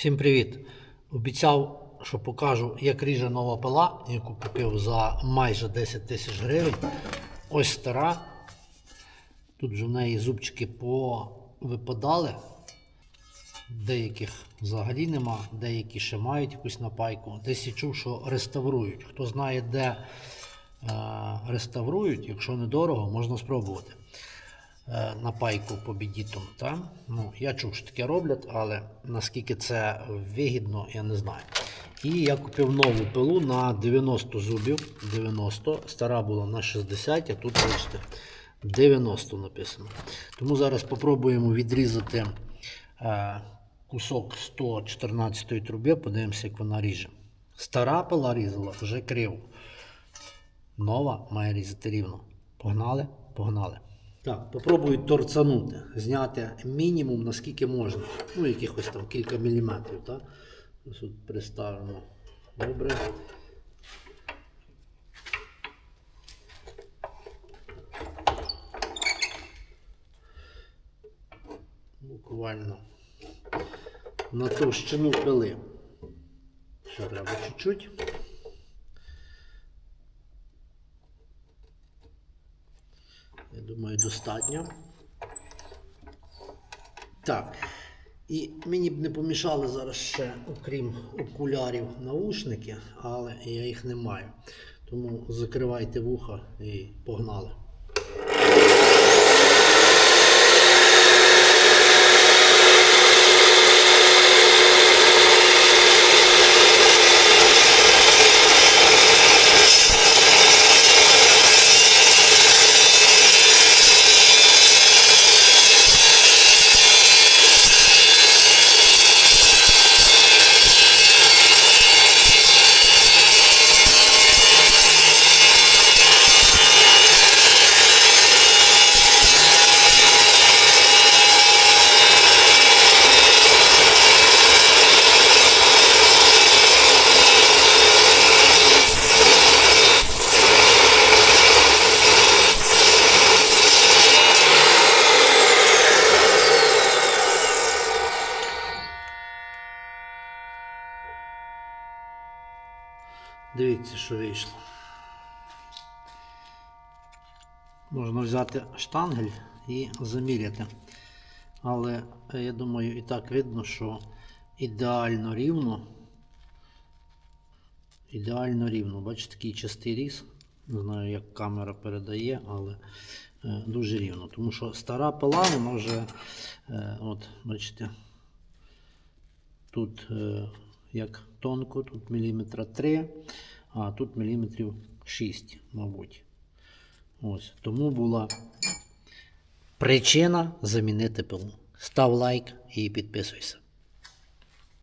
Всім привіт! Обіцяв, що покажу, як ріже нова пила, яку купив за майже 10 тисяч гривень. Ось стара. Тут вже в неї зубчики повипадали. Деяких взагалі нема, деякі ще мають якусь напайку. Десь я чув, що реставрують. Хто знає, де е, реставрують, якщо недорого, можна спробувати е, напайку по бідітам. Ну, я чув, що таке роблять, але наскільки це вигідно, я не знаю. І я купив нову пилу на 90 зубів. 90. Стара була на 60, а тут бачите, 90 написано. Тому зараз спробуємо відрізати е, кусок 114 труби, подивимося, як вона ріже. Стара пила різала вже криво. Нова має різати рівно. Погнали? Погнали. Так, попробую торцанути, зняти мінімум наскільки можна. Ну, якихось там кілька міліметрів. Так? Ось тут приставимо. Добре. Буквально на товщину пили. Ще треба чуть-чуть. Думаю, достатньо. Так. І мені б не помішали зараз ще, окрім окулярів, наушники, але я їх не маю. Тому закривайте вуха і погнали. Дивіться, що вийшло. Можна взяти штангель і заміряти. Але я думаю, і так видно, що ідеально рівно. Ідеально рівно. Бачите, такий частий різ. Не знаю, як камера передає, але е, дуже рівно. Тому що стара пила, вона вже, е, от, бачите, Тут е, як тонко, тут міліметра 3, а тут міліметрів 6, мабуть. Ось. Тому була причина замінити пилу. Став лайк і підписуйся.